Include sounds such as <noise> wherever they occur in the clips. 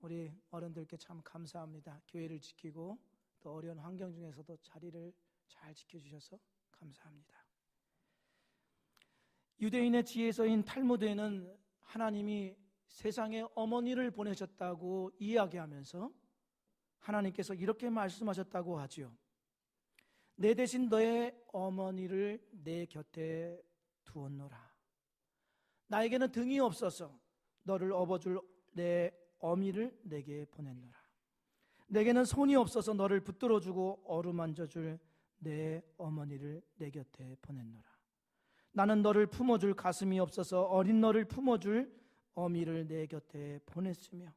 우리 어른들께 참 감사합니다. 교회를 지키고 또 어려운 환경 중에서도 자리를 잘 지켜주셔서 감사합니다. 유대인의 지혜서인 탈무드에는 하나님이 세상에 어머니를 보내셨다고 이야기하면서 하나님께서 이렇게 말씀하셨다고 하지요. 내 대신 너의 어머니를 내 곁에 두었노라. 나에게는 등이 없어서 너를 업어줄 내 어미를 내게 보냈노라. 내게는 손이 없어서 너를 붙들어주고 어루만져줄 내 어머니를 내 곁에 보냈노라. 나는 너를 품어줄 가슴이 없어서 어린 너를 품어줄 어미를 내 곁에 보냈으며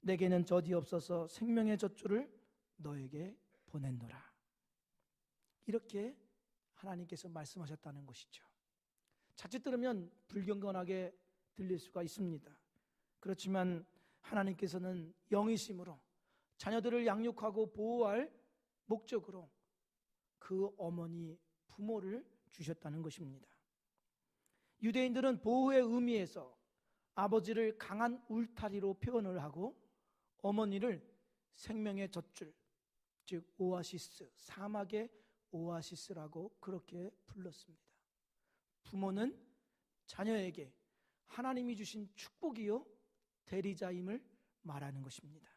내게는 젖이 없어서 생명의 젖줄을 너에게 보냈노라. 이렇게 하나님께서 말씀하셨다는 것이죠. 자칫 들으면 불경건하게 들릴 수가 있습니다. 그렇지만 하나님께서는 영이심으로 자녀들을 양육하고 보호할 목적으로 그 어머니 부모를 주셨다는 것입니다. 유대인들은 보호의 의미에서 아버지를 강한 울타리로 표현을 하고 어머니를 생명의 젖줄, 즉 오아시스, 사막의 오아시스라고 그렇게 불렀습니다. 부모는 자녀에게 하나님이 주신 축복이요 대리자임을 말하는 것입니다.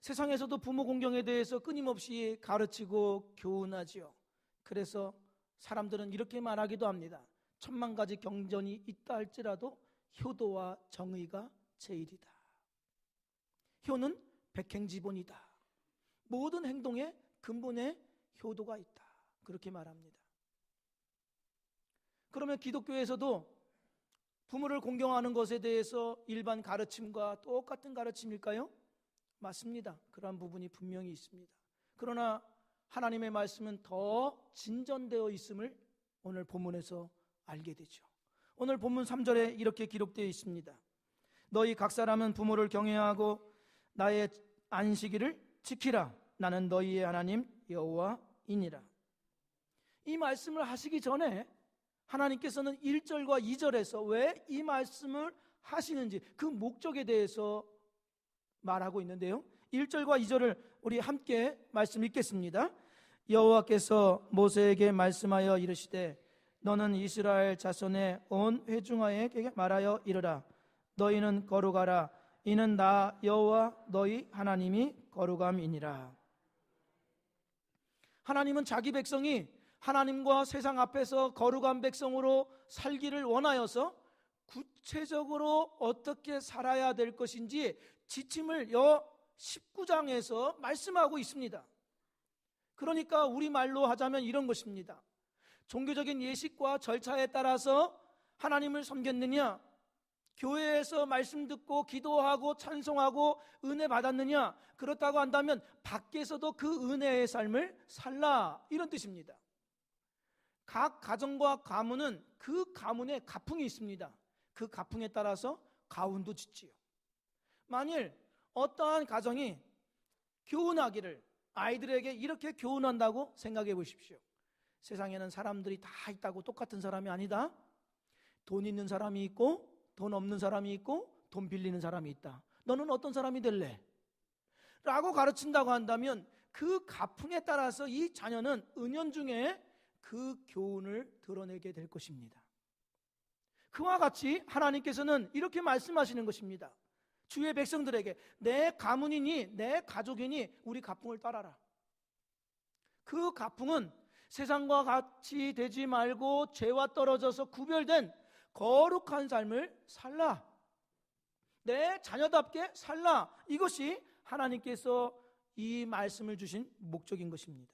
세상에서도 부모 공경에 대해서 끊임없이 가르치고 교훈하지요. 그래서 사람들은 이렇게 말하기도 합니다. 천만 가지 경전이 있다 할지라도 효도와 정의가 제일이다. 효는 백행지본이다. 모든 행동에 근본에 효도가 있다. 그렇게 말합니다. 그러면 기독교에서도 부모를 공경하는 것에 대해서 일반 가르침과 똑같은 가르침일까요? 맞습니다. 그러한 부분이 분명히 있습니다. 그러나 하나님의 말씀은 더 진전되어 있음을 오늘 본문에서 알게 되죠. 오늘 본문 3절에 이렇게 기록되어 있습니다. 너희 각 사람은 부모를 경외하고 나의 안식일을 지키라. 나는 너희의 하나님 여호와이니라. 이 말씀을 하시기 전에 하나님께서는 1절과 2절에서 왜 이 말씀을 하시는지 그 목적에 대해서 말하고 있는데요. 1절과 2절을 우리 함께 말씀 읽겠습니다. 여호와께서 모세에게 말씀하여 이르시되 너는 이스라엘 자손의 온 회중하에게 말하여 이르라 너희는 거룩하라 이는 나 여호와 너희 하나님이 거룩함이니라 하나님은 자기 백성이 하나님과 세상 앞에서 거룩한 백성으로 살기를 원하여서 구체적으로 어떻게 살아야 될 것인지 지침을 여 19장에서 말씀하고 있습니다. 그러니까 우리말로 하자면 이런 것입니다. 종교적인 예식과 절차에 따라서 하나님을 섬겼느냐? 교회에서 말씀 듣고 기도하고 찬송하고 은혜 받았느냐? 그렇다고 한다면 밖에서도 그 은혜의 삶을 살라. 이런 뜻입니다. 각 가정과 가문은 그 가문에 가풍이 있습니다. 그 가풍에 따라서 가운도 짓지요. 만일 어떠한 가정이 교훈하기를 아이들에게 이렇게 교훈한다고 생각해 보십시오. 세상에는 사람들이 다 있다고 똑같은 사람이 아니다. 돈 있는 사람이 있고 돈 없는 사람이 있고 돈 빌리는 사람이 있다. 너는 어떤 사람이 될래? 라고 가르친다고 한다면 그 가풍에 따라서 이 자녀는 은연중에 그 교훈을 드러내게 될 것입니다. 그와 같이 하나님께서는 이렇게 말씀하시는 것입니다. 주의 백성들에게 내 가문이니 내 가족이니 우리 가풍을 따라라. 그 가풍은 세상과 같이 되지 말고 죄와 떨어져서 구별된 거룩한 삶을 살라. 내 자녀답게 살라. 이것이 하나님께서 이 말씀을 주신 목적인 것입니다.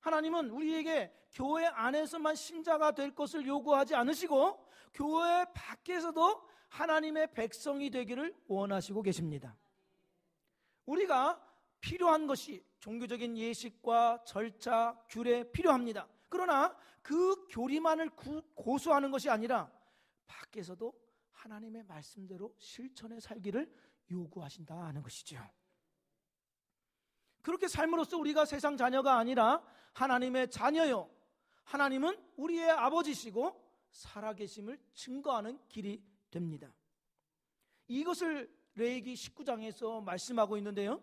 하나님은 우리에게 교회 안에서만 신자가 될 것을 요구하지 않으시고 교회 밖에서도 하나님의 백성이 되기를 원하시고 계십니다. 우리가 필요한 것이 종교적인 예식과 절차, 규례 필요합니다. 그러나 그 교리만을 고수하는 것이 아니라 밖에서도 하나님의 말씀대로 실천해 살기를 요구하신다 하는 것이죠. 그렇게 삶으로써 우리가 세상 자녀가 아니라 하나님의 자녀요. 하나님은 우리의 아버지시고 살아계심을 증거하는 길이 됩니다. 이것을 레이기 19장에서 말씀하고 있는데요.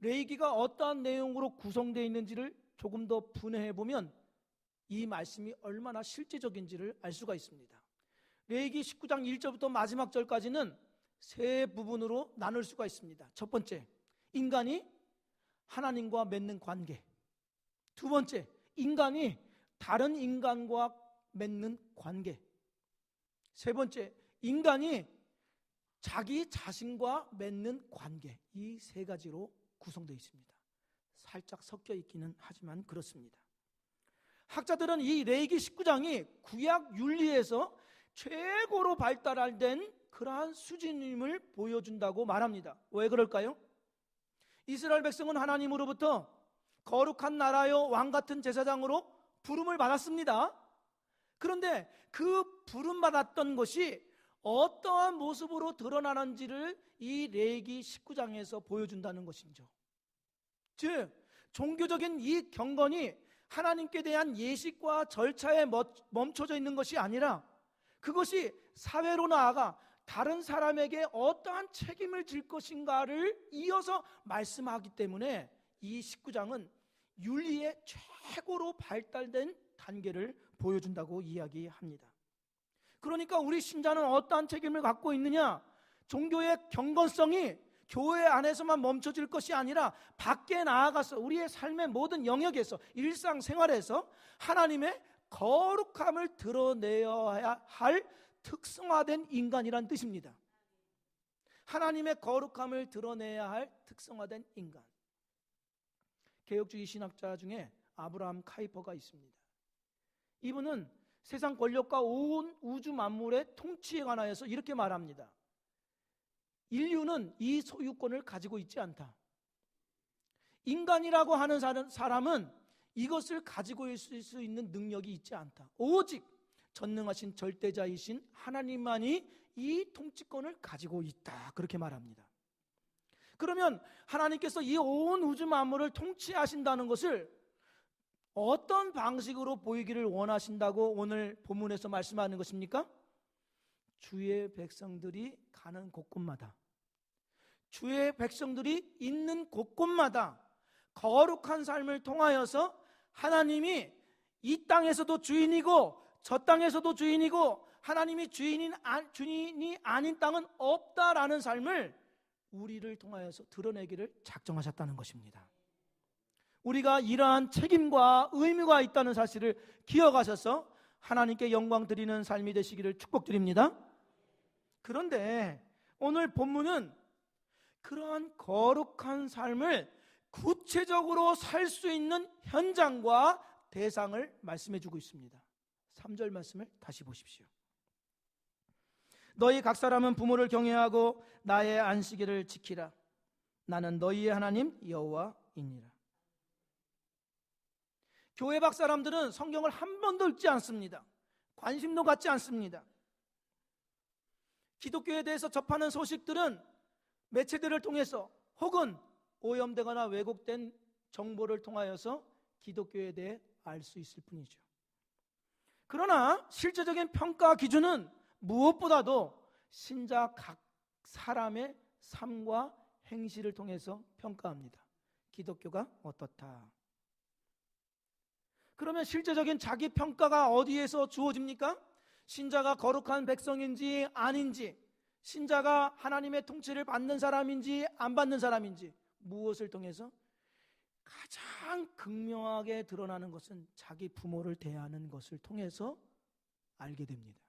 레이기가 어떠한 내용으로 구성되어 있는지를 조금 더 분해해 보면 이 말씀이 얼마나 실제적인지를 알 수가 있습니다. 레이기 19장 1절부터 마지막 절까지는 세 부분으로 나눌 수가 있습니다. 첫 번째, 인간이 하나님과 맺는 관계. 두 번째, 인간이 다른 인간과 맺는 관계. 세 번째, 인간이 자기 자신과 맺는 관계. 이 세 가지로 구성되어 있습니다. 살짝 섞여 있기는 하지만 그렇습니다. 학자들은 이 레이기 19장이 구약 윤리에서 최고로 발달된 그러한 수준임을 보여준다고 말합니다. 왜 그럴까요? 이스라엘 백성은 하나님으로부터 거룩한 나라요 왕 같은 제사장으로 부름을 받았습니다. 그런데 그 부름 받았던 것이 어떠한 모습으로 드러나는지를 이 레기 19장에서 보여준다는 것이죠. 즉 종교적인 이 경건이 하나님께 대한 예식과 절차에 멈춰져 있는 것이 아니라 그것이 사회로 나아가 다른 사람에게 어떠한 책임을 질 것인가를 이어서 말씀하기 때문에 이 19장은 윤리의 최고로 발달된 단계를 보여준다고 이야기합니다. 그러니까 우리 신자는 어떠한 책임을 갖고 있느냐? 종교의 경건성이 교회 안에서만 멈춰질 것이 아니라 밖에 나아가서 우리의 삶의 모든 영역에서 일상생활에서 하나님의 거룩함을 드러내야 할 특성화된 인간이란 뜻입니다. 하나님의 거룩함을 드러내야 할 특성화된 인간. 개혁주의 신학자 중에 아브라함 카이퍼가 있습니다. 이분은 세상 권력과 온 우주 만물의 통치에 관하여서 이렇게 말합니다. 인류는 이 소유권을 가지고 있지 않다. 인간이라고 하는 사람은 이것을 가지고 있을 수 있는 능력이 있지 않다. 오직 전능하신 절대자이신 하나님만이 이 통치권을 가지고 있다. 그렇게 말합니다. 그러면 하나님께서 이 온 우주 만물을 통치하신다는 것을 어떤 방식으로 보이기를 원하신다고 오늘 본문에서 말씀하는 것입니까? 주의 백성들이 가는 곳곳마다 주의 백성들이 있는 곳곳마다 거룩한 삶을 통하여서 하나님이 이 땅에서도 주인이고 저 땅에서도 주인이고 하나님이 주인인 주인이 아닌 땅은 없다라는 삶을 우리를 통하여서 드러내기를 작정하셨다는 것입니다. 우리가 이러한 책임과 의무가 있다는 사실을 기억하셔서 하나님께 영광 드리는 삶이 되시기를 축복드립니다. 그런데 오늘 본문은 그러한 거룩한 삶을 구체적으로 살 수 있는 현장과 대상을 말씀해 주고 있습니다. 3절 말씀을 다시 보십시오. 너희 각 사람은 부모를 경외하고 나의 안식일을 지키라. 나는 너희의 하나님 여호와이니라. 교회 박 사람들은 성경을 한 번도 읽지 않습니다. 관심도 갖지 않습니다. 기독교에 대해서 접하는 소식들은 매체들을 통해서 혹은 오염되거나 왜곡된 정보를 통하여서 기독교에 대해 알 수 있을 뿐이죠. 그러나 실제적인 평가 기준은 무엇보다도 신자 각 사람의 삶과 행실을 통해서 평가합니다. 기독교가 어떻다. 그러면 실제적인 자기 평가가 어디에서 주어집니까? 신자가 거룩한 백성인지 아닌지, 신자가 하나님의 통치를 받는 사람인지 안 받는 사람인지 무엇을 통해서 가장 극명하게 드러나는 것은 자기 부모를 대하는 것을 통해서 알게 됩니다.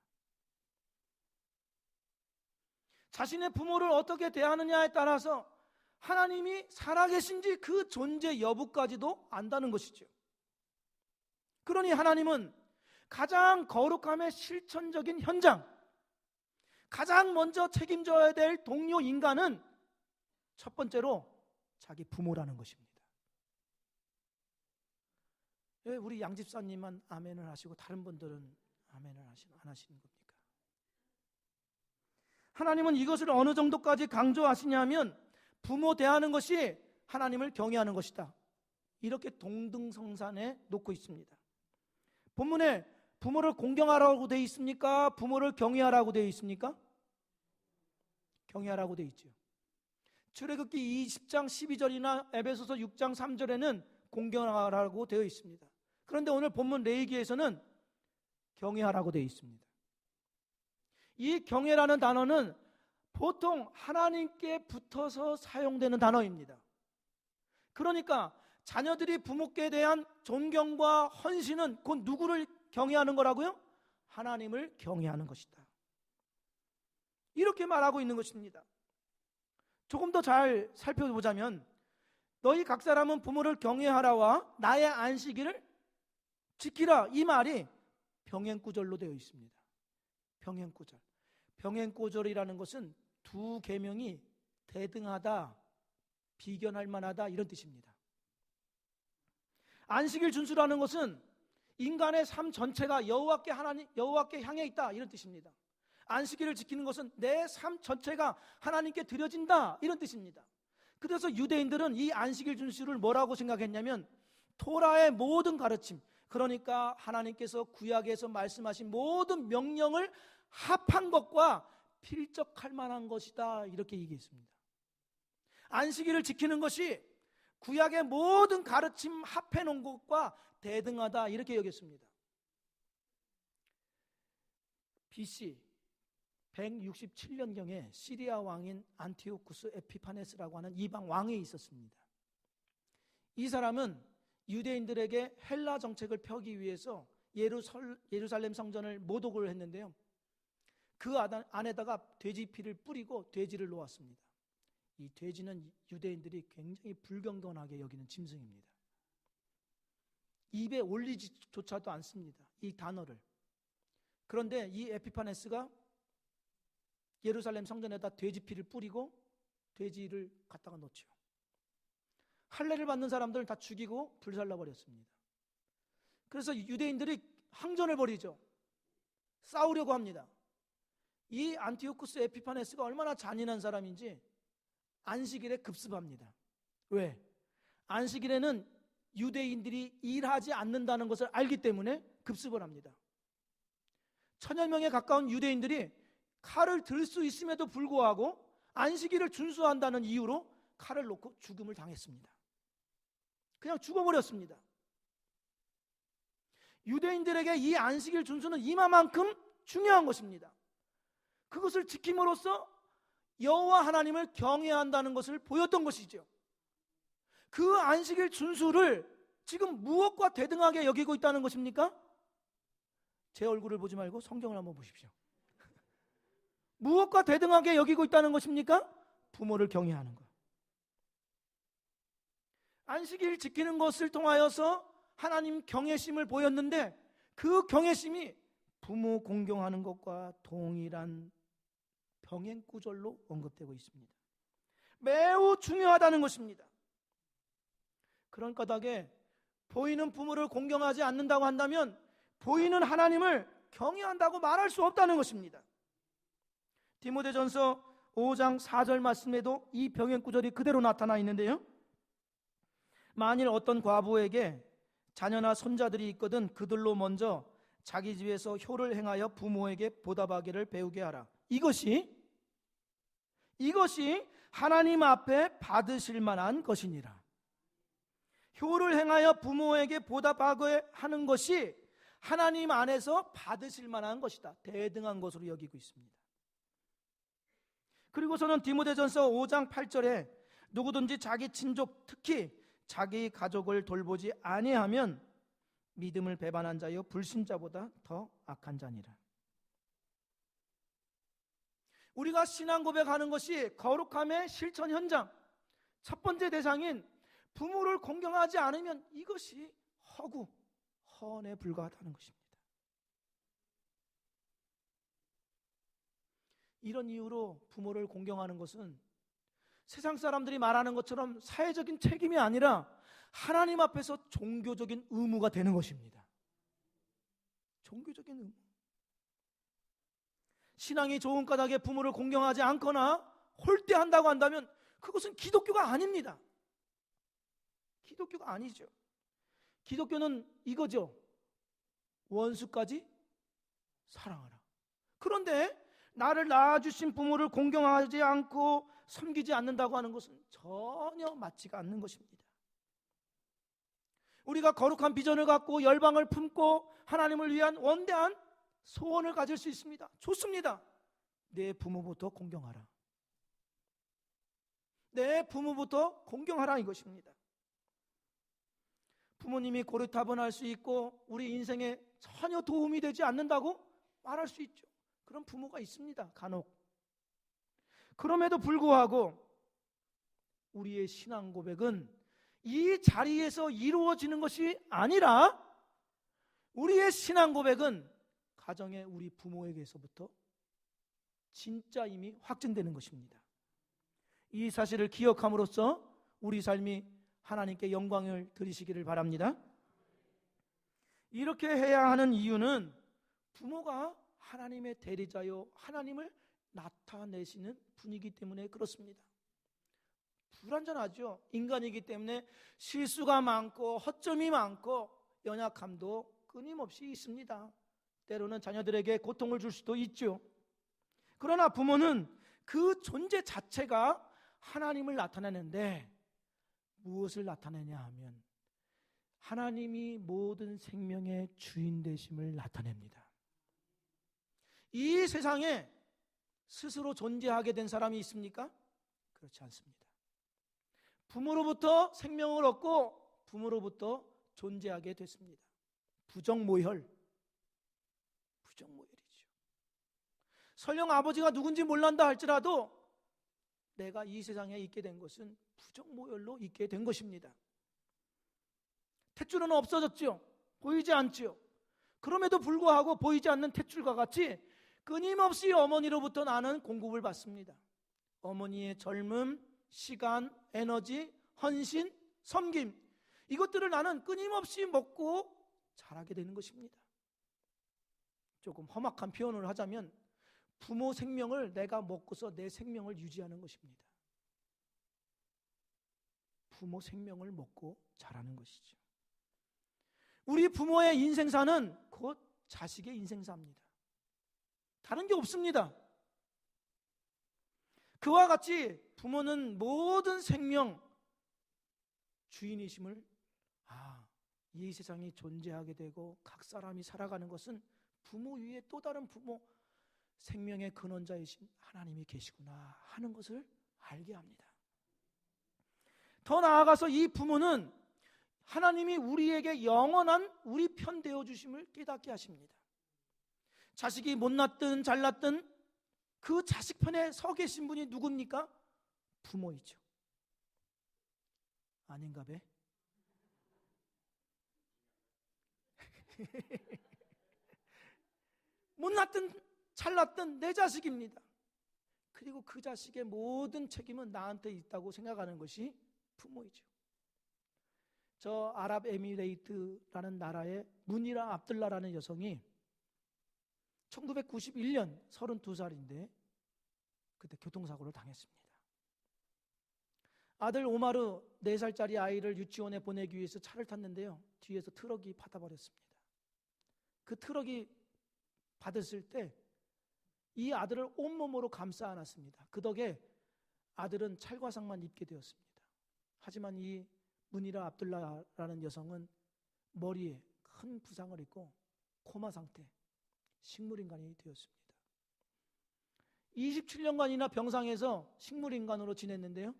자신의 부모를 어떻게 대하느냐에 따라서 하나님이 살아계신지 그 존재 여부까지도 안다는 것이죠. 그러니 하나님은 가장 거룩함의 실천적인 현장, 가장 먼저 책임져야 될 동료 인간은 첫 번째로 자기 부모라는 것입니다. 왜 우리 양집사님만 아멘을 하시고 다른 분들은 아멘을 하시, 안 하시는 겁니까? 하나님은 이것을 어느 정도까지 강조하시냐면 부모 대하는 것이 하나님을 경외하는 것이다. 이렇게 동등성산에 놓고 있습니다. 본문에 부모를 공경하라고 되어 있습니까? 부모를 경외하라고 되어 있습니까? 경외하라고 되어 있죠. 출애굽기 20장 12절이나 에베소서 6장 3절에는 공경하라고 되어 있습니다. 그런데 오늘 본문 레이기에서는 경외하라고 되어 있습니다. 이 경외라는 단어는 보통 하나님께 붙어서 사용되는 단어입니다. 그러니까 자녀들이 부모께 대한 존경과 헌신은 곧 누구를 경외하는 거라고요? 하나님을 경외하는 것이다. 이렇게 말하고 있는 것입니다. 조금 더 잘 살펴보자면 너희 각 사람은 부모를 경외하라와 나의 안식일을 지키라 이 말이 병행구절로 되어 있습니다. 병행구절. 병행구절이라는 것은 두 계명이 대등하다, 비견할 만하다 이런 뜻입니다. 안식일 준수라는 것은 인간의 삶 전체가 여호와께 하나님 여호와께 향해 있다 이런 뜻입니다. 안식일을 지키는 것은 내 삶 전체가 하나님께 드려진다 이런 뜻입니다. 그래서 유대인들은 이 안식일 준수를 뭐라고 생각했냐면 토라의 모든 가르침 그러니까 하나님께서 구약에서 말씀하신 모든 명령을 합한 것과 필적할 만한 것이다 이렇게 얘기했습니다. 안식일을 지키는 것이 구약의 모든 가르침 합해 놓은 것과 대등하다 이렇게 여겼습니다. BC 167년경에 시리아 왕인 안티오쿠스 에피파네스라고 하는 이방 왕이 있었습니다. 이 사람은 유대인들에게 헬라 정책을 펴기 위해서 예루살렘 성전을 모독을 했는데요. 그 안에다가 돼지 피를 뿌리고 돼지를 놓았습니다. 이 돼지는 유대인들이 굉장히 불경건하게 여기는 짐승입니다. 입에 올리지조차도 않습니다. 이 단어를. 그런데 이 에피파네스가 예루살렘 성전에다 돼지 피를 뿌리고 돼지를 갖다가 놓죠. 할례를 받는 사람들을 다 죽이고 불살라 버렸습니다. 그래서 유대인들이 항전을 벌이죠. 싸우려고 합니다. 이 안티오쿠스 에피파네스가 얼마나 잔인한 사람인지 안식일에 급습합니다. 왜? 안식일에는 유대인들이 일하지 않는다는 것을 알기 때문에 급습을 합니다. 천여 명에 가까운 유대인들이 칼을 들 수 있음에도 불구하고 안식일을 준수한다는 이유로 칼을 놓고 죽음을 당했습니다. 그냥 죽어버렸습니다. 유대인들에게 이 안식일 준수는 이마만큼 중요한 것입니다. 그것을 지킴으로써 여호와 하나님을 경외한다는 것을 보였던 것이죠. 그 안식일 준수를 지금 무엇과 대등하게 여기고 있다는 것입니까? 제 얼굴을 보지 말고 성경을 한번 보십시오. <laughs> 무엇과 대등하게 여기고 있다는 것입니까? 부모를 경외하는 것. 안식일 지키는 것을 통하여서 하나님 경외심을 보였는데 그 경외심이 부모 공경하는 것과 동일한 병행 구절로 언급되고 있습니다. 매우 중요하다는 것입니다. 그런 까닭에 보이는 부모를 공경하지 않는다고 한다면 보이는 하나님을 경외한다고 말할 수 없다는 것입니다. 디모데전서 5장 4절 말씀에도 이 병행 구절이 그대로 나타나 있는데요. 만일 어떤 과부에게 자녀나 손자들이 있거든 그들로 먼저 자기 집에서 효를 행하여 부모에게 보답하기를 배우게 하라. 이것이 이것이 하나님 앞에 받으실 만한 것이니라. 효를 행하여 부모에게 보답하게 하는 것이 하나님 안에서 받으실 만한 것이다. 대등한 것으로 여기고 있습니다. 그리고서는 디모데전서 5장 8절에 누구든지 자기 친족 특히 자기 가족을 돌보지 아니하면 믿음을 배반한 자여 불신자보다 더 악한 자니라. 우리가 신앙 고백하는 것이 거룩함의 실천 현장 첫 번째 대상인 부모를 공경하지 않으면 이것이 허구, 헌에 불과하다는 것입니다. 이런 이유로 부모를 공경하는 것은 세상 사람들이 말하는 것처럼 사회적인 책임이 아니라 하나님 앞에서 종교적인 의무가 되는 것입니다. 종교적인 의무. 신앙이 좋은 까닭에 부모를 공경하지 않거나 홀대한다고 한다면 그것은 기독교가 아닙니다. 기독교가 아니죠. 기독교는 이거죠. 원수까지 사랑하라. 그런데 나를 낳아주신 부모를 공경하지 않고 섬기지 않는다고 하는 것은 전혀 맞지가 않는 것입니다. 우리가 거룩한 비전을 갖고 열방을 품고 하나님을 위한 원대한 소원을 가질 수 있습니다. 좋습니다. 내 부모부터 공경하라. 내 부모부터 공경하라 이것입니다. 부모님이 고리타분할 수 있고 우리 인생에 전혀 도움이 되지 않는다고 말할 수 있죠. 그런 부모가 있습니다. 간혹. 그럼에도 불구하고 우리의 신앙 고백은 이 자리에서 이루어지는 것이 아니라 우리의 신앙 고백은 가정의 우리 부모에게서부터 진짜 이미 확증되는 것입니다. 이 사실을 기억함으로써 우리 삶이 하나님께 영광을 드리시기를 바랍니다. 이렇게 해야 하는 이유는 부모가 하나님의 대리자요 하나님을 나타내시는 분이기 때문에 그렇습니다. 불완전하죠. 인간이기 때문에 실수가 많고 허점이 많고 연약함도 끊임없이 있습니다. 때로는 자녀들에게 고통을 줄 수도 있죠. 그러나 부모는 그 존재 자체가 하나님을 나타내는데 무엇을 나타내냐 하면 하나님이 모든 생명의 주인 되심을 나타냅니다. 이 세상에 스스로 존재하게 된 사람이 있습니까? 그렇지 않습니다. 부모로부터 생명을 얻고 부모로부터 존재하게 됐습니다. 부정모혈. 부정모혈이죠. 설령 아버지가 누군지 몰란다 할지라도 내가 이 세상에 있게 된 것은 부정모혈로 있게 된 것입니다. 탯줄은 없어졌죠. 보이지 않죠. 그럼에도 불구하고 보이지 않는 탯줄과 같이 끊임없이 어머니로부터 나는 공급을 받습니다. 어머니의 젊음, 시간, 에너지, 헌신, 섬김 이것들을 나는 끊임없이 먹고 자라게 되는 것입니다. 조금 험악한 표현을 하자면 부모 생명을 내가 먹고서 내 생명을 유지하는 것입니다. 부모 생명을 먹고 자라는 것이죠. 우리 부모의 인생사는 곧 자식의 인생사입니다. 다른 게 없습니다. 그와 같이 부모는 모든 생명 주인이심을 아, 이 세상이 존재하게 되고 각 사람이 살아가는 것은 부모 위에 또 다른 부모 생명의 근원자이신 하나님이 계시구나 하는 것을 알게 합니다. 더 나아가서 이 부모는 하나님이 우리에게 영원한 우리 편 되어 주심을 깨닫게 하십니다. 자식이 못났든 잘났든 그 자식 편에 서 계신 분이 누굽니까? 부모이죠. 아닌가 배? <laughs> 못났든 잘났든 내 자식입니다. 그리고 그 자식의 모든 책임은 나한테 있다고 생각하는 것이 부모이죠. 저 아랍에미레이트라는 나라의 문이라 압들라라는 여성이 1991년 32살인데 그때 교통사고를 당했습니다. 아들 오마르 4살짜리 아이를 유치원에 보내기 위해서 차를 탔는데요. 뒤에서 트럭이 받아버렸습니다. 그 트럭이 받았을 때 이 아들을 온몸으로 감싸 안았습니다. 그 덕에 아들은 찰과상만 입게 되었습니다. 하지만 이 문이라 압둘라라는 여성은 머리에 큰 부상을 입고 코마 상태, 식물인간이 되었습니다. 27년간이나 병상에서 식물인간으로 지냈는데요.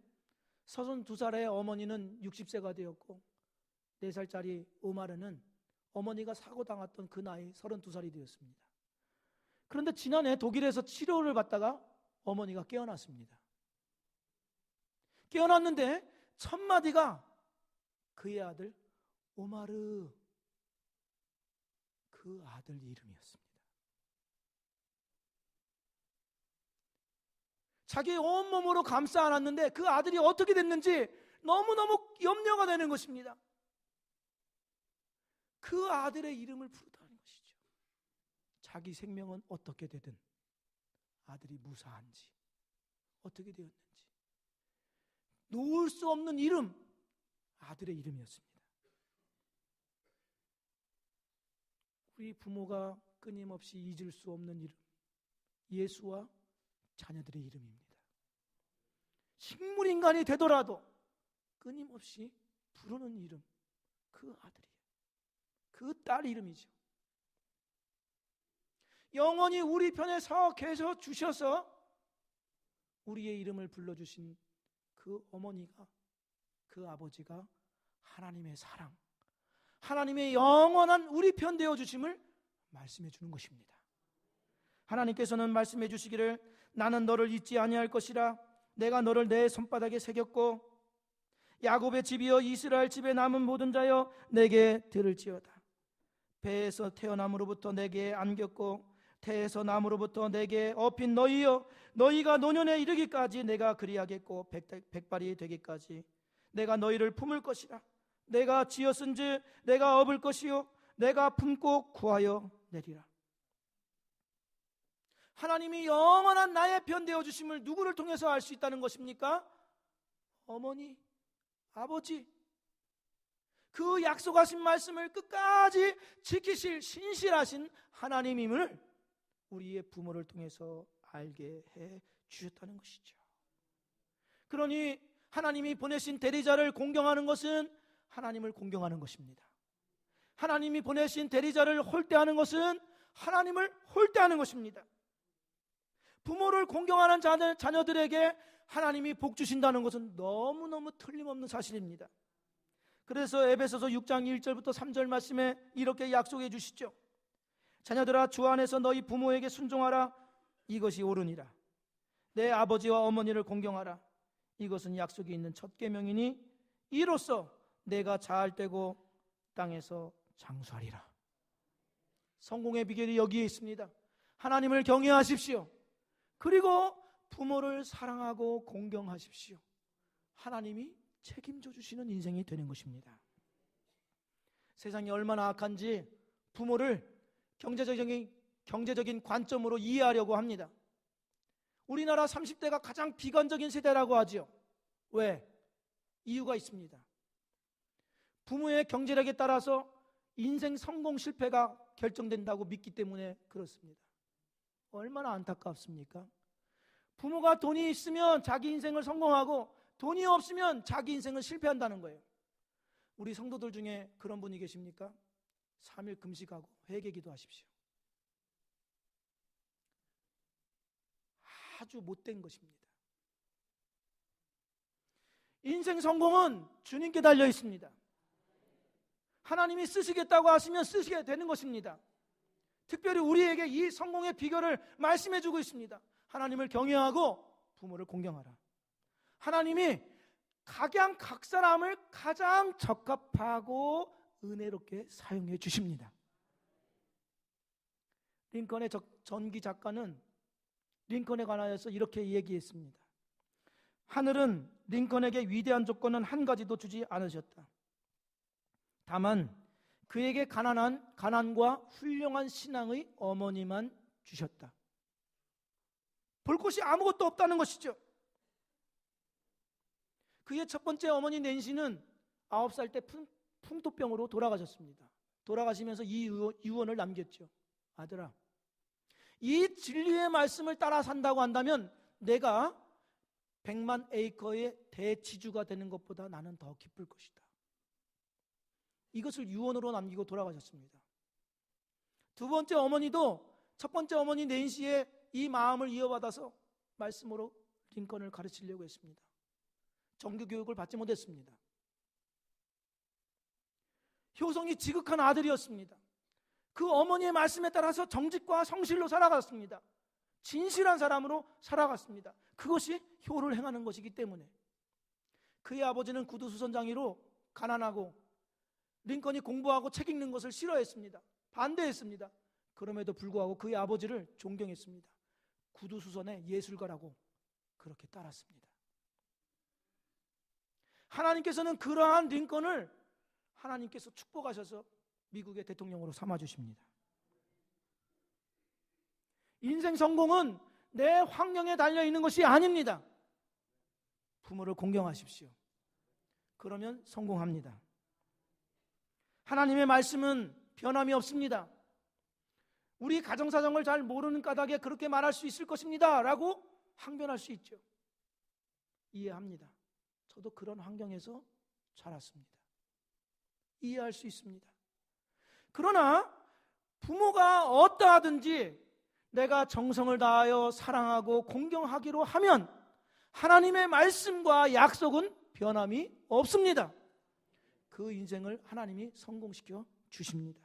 32살의 어머니는 60세가 되었고 4살짜리 오마르는 어머니가 사고 당했던 그 나이 32살이 되었습니다. 그런데 지난해 독일에서 치료를 받다가 어머니가 깨어났습니다. 깨어났는데 첫 마디가 그의 아들 오마르 그 아들 이름이었습니다. 자기의 온몸으로 감싸 안았는데 그 아들이 어떻게 됐는지 너무너무 염려가 되는 것입니다. 그 아들의 이름을 부르다는 것이죠. 자기 생명은 어떻게 되든 아들이 무사한지 어떻게 되었는지 놓을 수 없는 이름 아들의 이름이었습니다. 우리 부모가 끊임없이 잊을 수 없는 이름 예수와 자녀들의 이름입니다. 식물 인간이 되더라도 끊임없이 부르는 이름 그 아들이에요. 그 딸 이름이죠. 영원히 우리 편에 서 계셔 주셔서 우리의 이름을 불러 주신 그 어머니가 그 아버지가 하나님의 사랑, 하나님의 영원한 우리 편 되어 주심을 말씀해 주는 것입니다. 하나님께서는 말씀해 주시기를 나는 너를 잊지 아니할 것이라. 내가 너를 내 손바닥에 새겼고 야곱의 집이여 이스라엘 집에 남은 모든 자여 내게 들을지어다. 배에서 태어남으로부터 내게 안겼고 태에서 남으로부터 내게 업힌 너희여 너희가 노년에 이르기까지 내가 그리하겠고 백, 발이 되기까지 내가 너희를 품을 것이라. 내가 지었은즉 내가 업을 것이요 내가 품고 구하여 내리라 하나님이 영원한 나의 편 되어 주심을 누구를 통해서 알 수 있다는 것입니까? 어머니, 아버지. 그 약속하신 말씀을 끝까지 지키실 신실하신 하나님임을 우리의 부모를 통해서 알게 해 주셨다는 것이죠. 그러니 하나님이 보내신 대리자를 공경하는 것은 하나님을 공경하는 것입니다. 하나님이 보내신 대리자를 홀대하는 것은 하나님을 홀대하는 것입니다. 부모를 공경하는 자녀, 들에게 하나님이 복 주신다는 것은 너무너무 틀림없는 사실입니다. 그래서 에베소서 6장 1절부터 3절 말씀에 이렇게 약속해 주시죠. 자녀들아 주 안에서 너희 부모에게 순종하라 이것이 옳으니라. 내 아버지와 어머니를 공경하라. 이것은 약속이 있는 첫 계명이니 이로써 내가 잘 되고 땅에서 장수하리라. 성공의 비결이 여기에 있습니다. 하나님을 경외하십시오. 그리고 부모를 사랑하고 공경하십시오. 하나님이 책임져 주시는 인생이 되는 것입니다. 세상이 얼마나 악한지 부모를 경제적인 경제적인 관점으로 이해하려고 합니다. 우리나라 30대가 가장 비관적인 세대라고 하죠. 왜? 이유가 있습니다. 부모의 경제력에 따라서 인생 성공 실패가 결정된다고 믿기 때문에 그렇습니다. 얼마나 안타깝습니까? 부모가 돈이 있으면 자기 인생을 성공하고 돈이 없으면 자기 인생을 실패한다는 거예요. 우리 성도들 중에 그런 분이 계십니까? 3일 금식하고 회개 기도하십시오. 아주 못된 것입니다. 인생 성공은 주님께 달려 있습니다. 하나님이 쓰시겠다고 하시면 쓰시게 되는 것입니다. 특별히 우리에게 이 성공의 비결을 말씀해 주고 있습니다. 하나님을 경외하고 부모를 공경하라. 하나님이 각양 각 사람을 가장 적합하고 은혜롭게 사용해 주십니다. 링컨의 전기 작가는 링컨에 관하여서 이렇게 얘기했습니다. 하늘은 링컨에게 위대한 조건은 한 가지도 주지 않으셨다. 다만 그에게 가난한 가난과 훌륭한 신앙의 어머니만 주셨다. 볼 곳이 아무것도 없다는 것이죠. 그의 첫 번째 어머니 낸시는 아홉 살 때 풍토병으로 돌아가셨습니다. 돌아가시면서 이 유언을 남겼죠. 아들아, 이 진리의 말씀을 따라 산다고 한다면 내가 백만 에이커의 대지주가 되는 것보다 나는 더 기쁠 것이다. 이것을 유언으로 남기고 돌아가셨습니다. 두 번째 어머니도 첫 번째 어머니 낸시의 이 마음을 이어받아서 말씀으로 링컨을 가르치려고 했습니다. 정규 교육을 받지 못했습니다. 효성이 지극한 아들이었습니다. 그 어머니의 말씀에 따라서 정직과 성실로 살아갔습니다. 진실한 사람으로 살아갔습니다. 그것이 효를 행하는 것이기 때문에 그의 아버지는 구두수선장이로 가난하고 링컨이 공부하고 책 읽는 것을 싫어했습니다. 반대했습니다. 그럼에도 불구하고 그의 아버지를 존경했습니다. 구두수선의 예술가라고 그렇게 따랐습니다. 하나님께서는 그러한 링컨을 하나님께서 축복하셔서 미국의 대통령으로 삼아 주십니다. 인생 성공은 내 환경에 달려 있는 것이 아닙니다. 부모를 공경하십시오. 그러면 성공합니다. 하나님의 말씀은 변함이 없습니다. 우리 가정 사정을 잘 모르는 까닭에 그렇게 말할 수 있을 것입니다. 라고 항변할 수 있죠. 이해합니다. 저도 그런 환경에서 자랐습니다. 이해할 수 있습니다. 그러나 부모가 어떠하든지 내가 정성을 다하여 사랑하고 공경하기로 하면 하나님의 말씀과 약속은 변함이 없습니다. 그 인생을 하나님이 성공시켜 주십니다.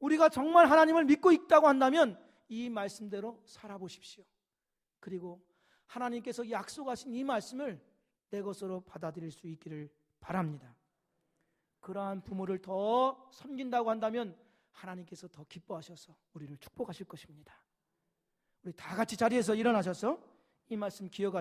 우리가 정말 하나님을 믿고 있다고 한다면 이 말씀대로 살아보십시오. 그리고 하나님께서 약속하신 이 말씀을 내 것으로 받아들일 수 있기를 바랍니다. 그러한 부모를 더 섬긴다고 한다면 하나님께서 더 기뻐하셔서 우리를 축복하실 것입니다. 우리 다 같이 자리에서 일어나셔서 이 말씀 기억하